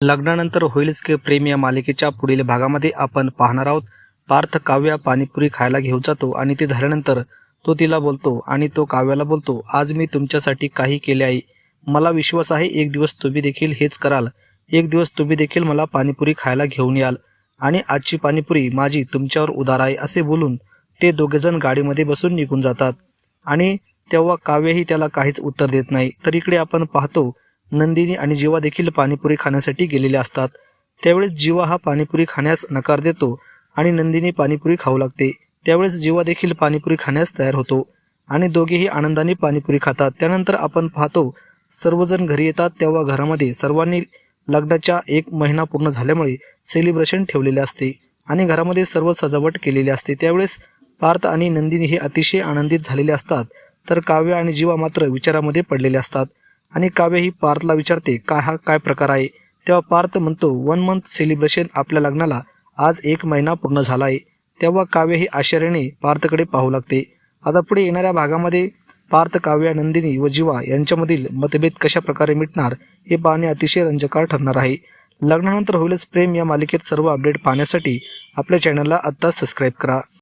लग्नानंतर होईलच की प्रेम या मालिकेच्या पुढील भागामध्ये आपण पाहणार आहोत. पार्थ काव्या पाणीपुरी खायला घेऊन जातो आणि ते झाल्यानंतर तो तिला बोलतो आणि तो काव्याला बोलतो आज मी तुमच्यासाठी काही केले आहे मला विश्वास आहे एक दिवस तुम्ही देखील हेच कराल. एक दिवस तुम्ही देखील मला पाणीपुरी खायला घेऊन याल. आणि आजची पाणीपुरी माझी तुमच्यावर उदार आहे असे बोलून ते दोघेजण गाडीमध्ये बसून निघून जातात. आणि तेव्हा काव्यही त्याला काहीच उत्तर देत नाही. तर इकडे आपण पाहतो नंदिनी आणि जीवा देखील पाणीपुरी खाण्यासाठी गेलेले असतात. त्यावेळेस जीवा हा पाणीपुरी खाण्यास नकार देतो आणि नंदिनी पाणीपुरी खाऊ लागते. त्यावेळेस जीवा देखील पाणीपुरी खाण्यास तयार होतो आणि दोघेही आनंदाने पाणीपुरी खातात. त्यानंतर आपण पाहतो सर्वजण घरी येतात तेव्हा घरामध्ये सर्वांनी लग्नाच्या एक महिना पूर्ण झाल्यामुळे सेलिब्रेशन ठेवलेले असते आणि घरामध्ये सर्व सजावट केलेली असते. त्यावेळेस पार्थ आणि नंदिनी हे अतिशय आनंदित झालेले असतात तर काव्य आणि जीवा मात्र विचारामध्ये पडलेले असतात. आणि काव्य ही पार्थला विचारते काय हा काय प्रकार आहे? तेव्हा पार्थ म्हणतो वन मंथ सेलिब्रेशन आपल्या लग्नाला आज एक महिना पूर्ण झाला आहे तेव्हा काव्य ही आश्चर्याने पार्थकडे पाहू लागते. आता पुढे येणाऱ्या भागामध्ये पार्थ काव्या नंदिनी व जीवा यांच्यामधील मतभेद कशा प्रकारे मिटणार हे पाहणे अतिशय रंजकार ठरणार आहे. लग्नानंतर होईलच प्रेम या मालिकेत सर्व अपडेट पाहण्यासाठी आपल्या चॅनलला आत्ताच सबस्क्राईब करा.